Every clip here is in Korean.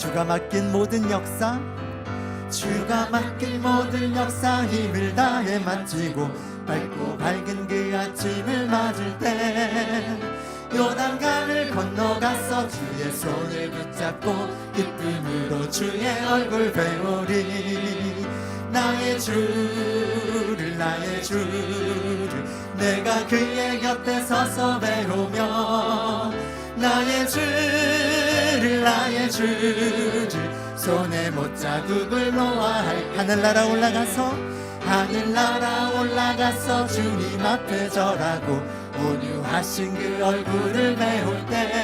주가 맡긴 모든 역사 주가 맡긴 모든 역사 힘을 다해 마치고 밝고 밝은 그 아침을 맞을 때 요단강을 건너가서 주의 손을 붙잡고 기쁨으로 주의 얼굴 배우리. 나의 주를 나의 주를 내가 그의 곁에 서서 배우며 나의 주 를 나의 주를 손에 못 자국을 놓아 할 하늘나라 올라가서 하늘나라 올라가서 주님 앞에 절하고 온유하신 그 얼굴을 배울 때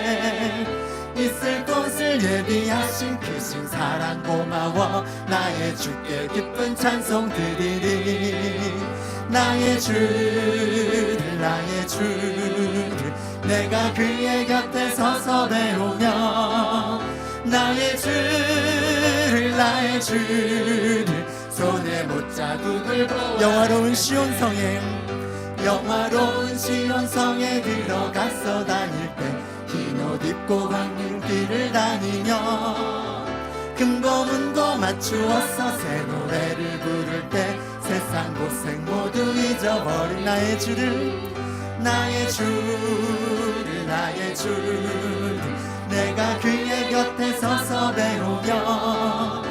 예비하신 크신 사랑 고마워. 나의 주께 기쁜 찬송 드리리 나의 주를 나의 주를 내가 그의 곁에 서서 배우며 나의 주를 나의 주를 손에 못 자국을 보아 영화로운 시온성에 영화로운 시온성에 들어가서 다닐 때흰 옷 입고 광는 길을 다니며 금고문고 맞추어서 새 노래를 부를 때 세상 고생 모두 잊어버린 나의 주를 나의 주를 나의 주를. 내가 그의 곁에 서서 배우며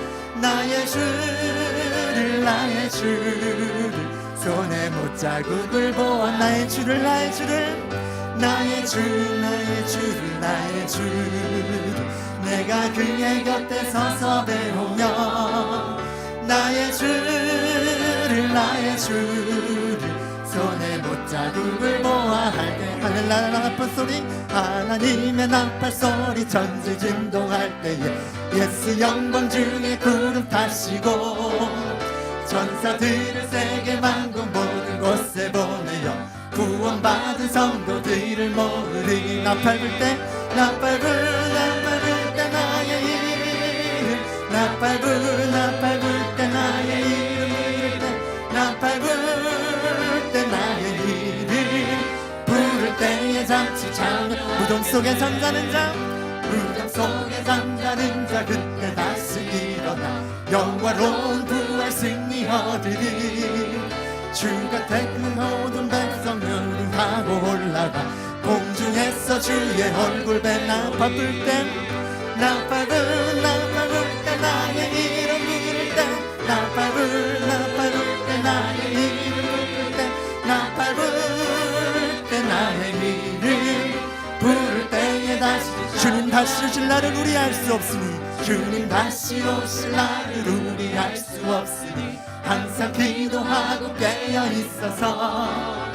나의 주를 나의 주를. 손에 못 자국을 보아 나의 주를 나의 주를 나의 주 나의 주를 나의 주를 내가 그의 곁에 서서 배우며 나의 주를 나의 주를 손에 못 자국을 보아 할 때. 하늘나라 나팔 소리. 하나님의 나팔 소리. 전지 진동할 때에 예수 영광 중에 구름 타시고 전사들을 세계 만국 모든 곳에 보내어 구원받은 성도들을 모으리. 나팔 불때 나팔 불 나팔 불때 나의 이름. 나팔 불 나팔 불때 나의 이름. 부를 때 나팔 불때 나의 이름. 부를 때에 잠시 참여 무덤 속에 잠자는 자 무덤 속에 잠자는 자 그때 다시 일어나. 영화로운 부활 승리 얻으리 주가 택한 모든 백성 흐름하고 올라가. 공중에서 주의 얼굴 배 나팔 불때 나팔 불 나팔 불때 나의 이름 부를 때 나팔 불 나팔 불때 나의 이름 부를 때 나팔 불때 나의 이름 부를 때에 다시. 주님 다시 오실 날을 우리 알 수 없으니 주님 다시 오실 날을 우리 알 수 없으니 항상 기도하고 깨 어 있어서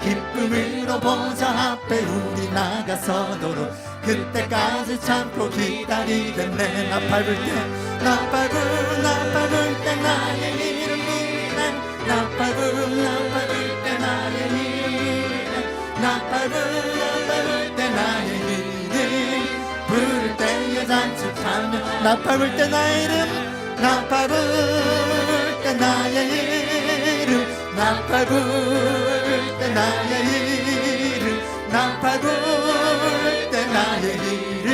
기쁨으로 보좌 앞에 우리 나가서도록 그때까지 참고 기다리겠네. 나팔 불때 나팔 불 나팔 불때 나의 이름 부를 때 나팔 불 나팔 불때 나의 이름. 부를 때 나팔 불 나팔 불때 나의 이름. 부를 때에 잔치 참여 나팔 불때 나의 이름. 나팔 불때 나의 이름 나팔 불때 나의 이름 나팔 불때 나의 이름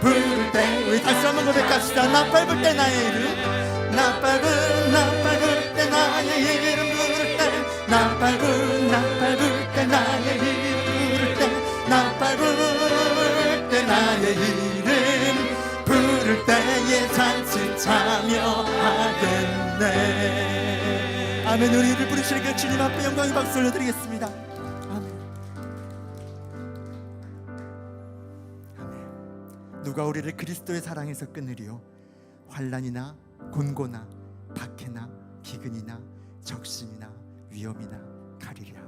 부를 때 우리 다시 한번 고백합시다. 나팔 불 때 나의 이름 나팔 불 나팔 불 때 나의 이름 부를 때 나팔 불 나팔 불 때 나의 이름 부를 때 나팔 불 때 나의 이름 부를 때에 잔치 참여하겠네 아멘. 우리를 부르시는 그 주님 앞에 영광의 박수 올려드리겠습니다. 아멘. 아멘. 누가 우리를 그리스도의 사랑에서 끊으리요? 환란이나 곤고나 박해나 기근이나 적신이나 위험이나 가리랴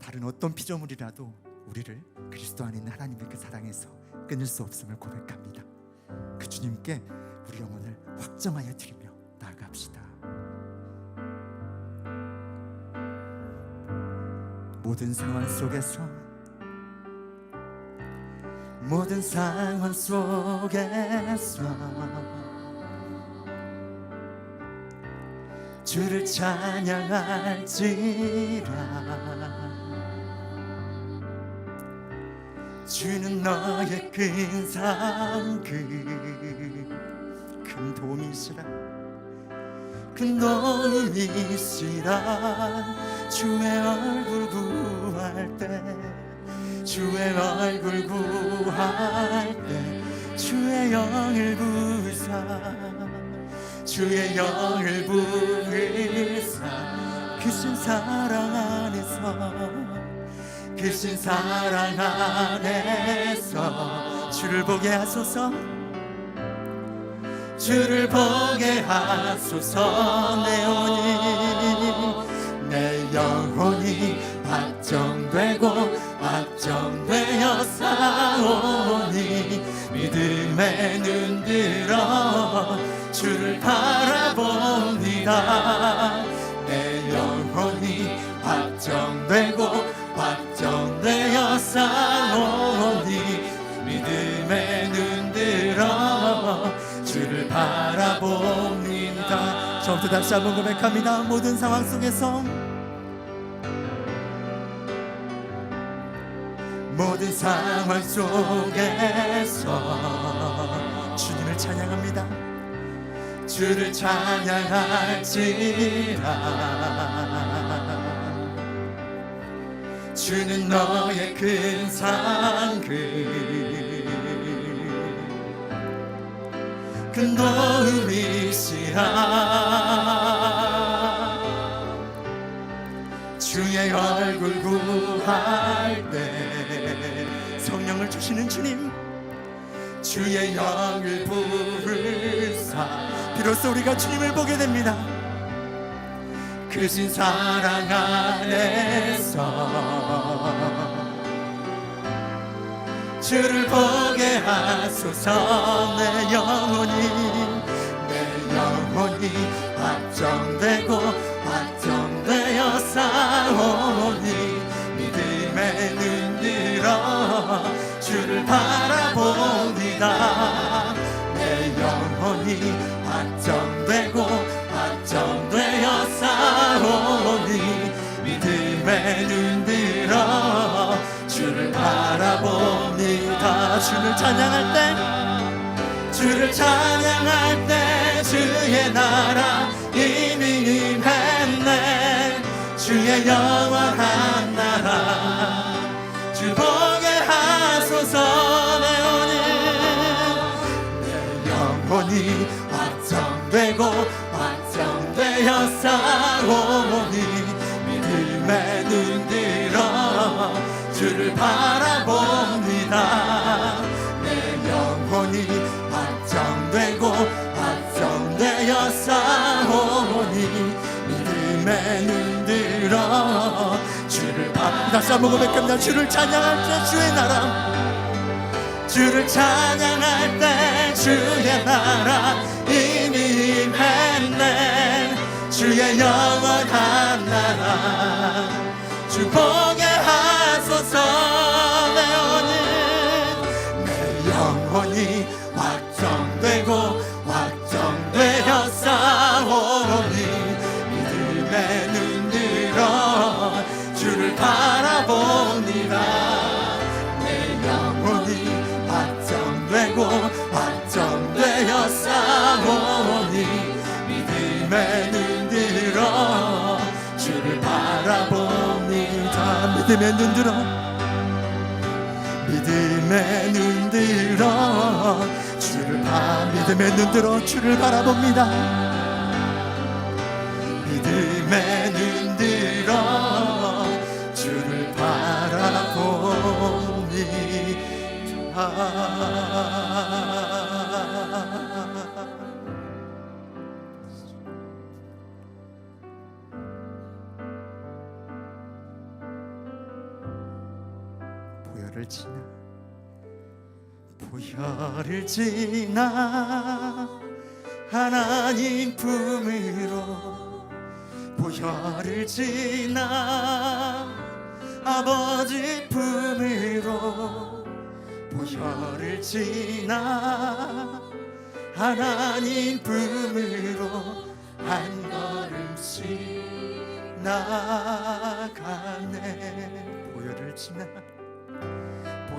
다른 어떤 피조물이라도 우리를 그리스도 안에 있는 하나님의 그 사랑에서 끊을 수 없음을 고백합니다. 그 주님께 우리 영혼을 확정하여 드리며 나아갑시다. 모든 상황 속에서 모든 상황 속에서 주를 찬양할지라. 주는 너의 근상 그큰 도움이시라. 큰 도움이시라 주의 얼굴 구할 때 주의 얼굴 구할 때 주의 영을 부사 주의 영을 부으사. 크신 사랑 안에서 크신 사랑 안에서 주를 보게 하소서. 주를 보게 하소서. 내내 영혼이 확정되고 확정되어 싸우니 믿음의 눈 들어 주를 바라봅니다. 내 영혼이 확정되고 확정되어 싸우니 믿음의 눈 들어 주를 바라봅니다. 저부터 다시 한번 고백합니다. 모든 상황 속에서 모든 상황 속에서 주님을 찬양합니다. 주를 찬양할지라. 주는 너의 큰 상급 큰 도움이시라. 주의 얼굴 구할 때 성령을 주시는 주님. 주의 영을 부르사 비로소 우리가 주님을 보게 됩니다. 크신 사랑 안에서 주를 보게 하소서. 내 영혼이 내 영혼이 확정되고 확정되어 싸우 바라봅니다. 내 영혼이 확정되고 확정되어 싸우니 믿음의 눈 들어 주를 바라봅니다. 주를 찬양할 때 주를 찬양할 때 주의 나라 이미 임했네. 주의 영원한 나라 주 보게 하소서 영혼이 확정되고 확정되어 싸우니 믿음의 눈 들어 주를 바라봅니다. 내 영혼이 확정되고 확정되어 싸우니 믿음의 눈 들어 주를 바 다시 한번 고백합니다 주를 찬양할 때 주의 나라 주를 찬양할 때 주의 나라 이미 임했네. 주의 영원한 나라. 주 보게 하소서 내 영혼이 내 영혼이 믿음의 눈 들어. 믿음의 눈 들어. 주를 바 믿음의 눈 들어. 주를 바라봅니다. 믿음의 눈 들어. 주를 바라봅니다 보혈을 지나. 보혈을 지나 하나님 품으로 보혈을 지나 아버지 품으로 보혈을 지나 하나님 품으로 한 걸음씩 나가네. 보혈을 지나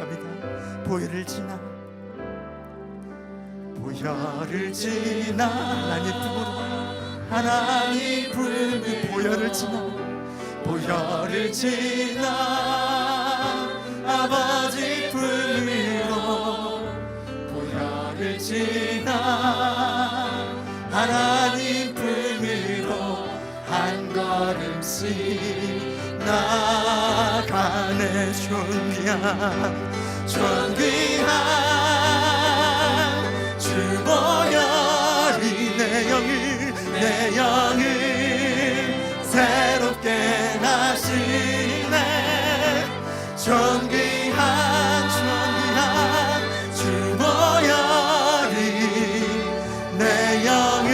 고백합니다. 보혈을 지나 보혈을 지나 하나님 품으로 하나님 품을 보혈을 지나 보혈을 지나 아버지 품으로 보혈을 지나 하나님 품으로 한 걸음씩 나 가네 존귀한 존귀한 주 보혈이 내 영을 내 영을 새롭게 하시네. 존귀한 존귀한 주 보혈이 내 영을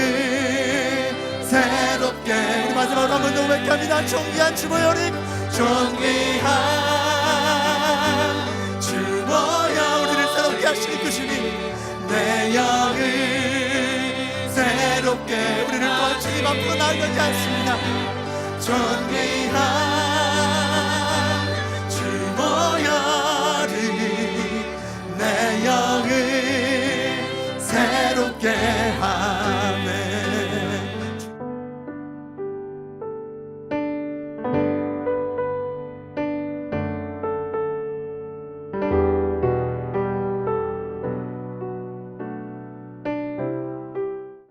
새롭게. 우리 마지막으로 한 번더 고백합니다. 존귀한 주 보혈이 존귀한 주보혈 우리를 새롭게 하시는 그 주님 내 영을 새롭게 우리를 주님 앞으로 나가게 하십니다. 존귀한